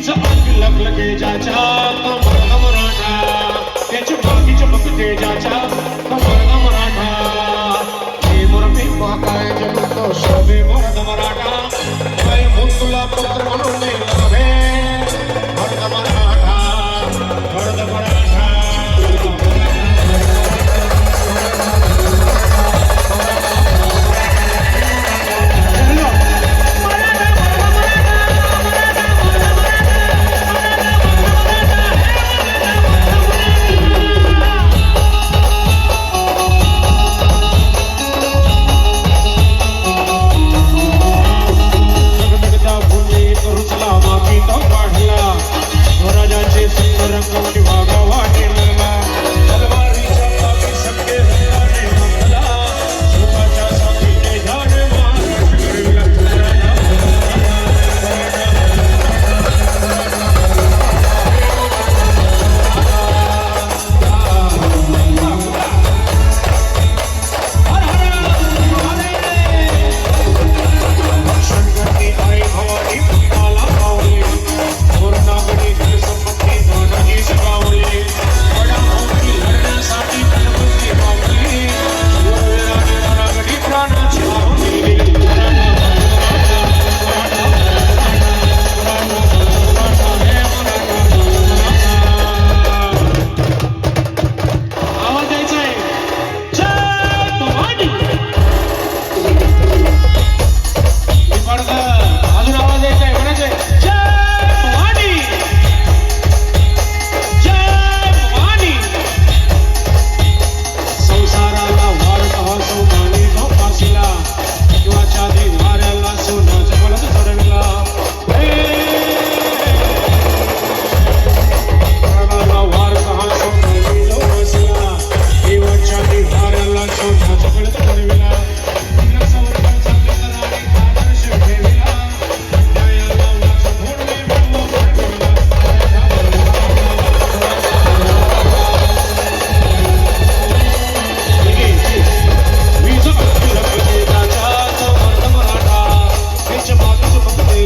तीच आग लग तेजाच्या मरला मराठा। त्याची मागीच बघ तेजाच्या मरला मराठा। हे मुरबी माकाय जगतो शोभे मरद मराठा। काय मुंतुला पुत्र म्हणून लाभे मरद मराठा मरद मराठा।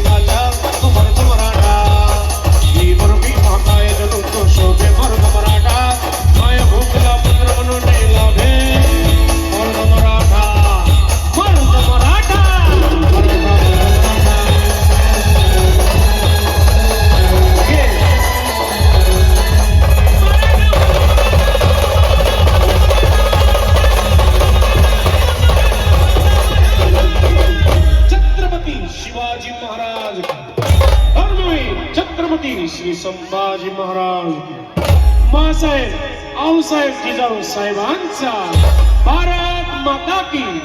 বাঁচাও छत्रपती श्री संभाजी महाराज. मासाहेब आऊसाहेब जिजाऊ साहेबांचा. भारत माता की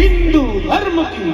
हिंदू धर्म की.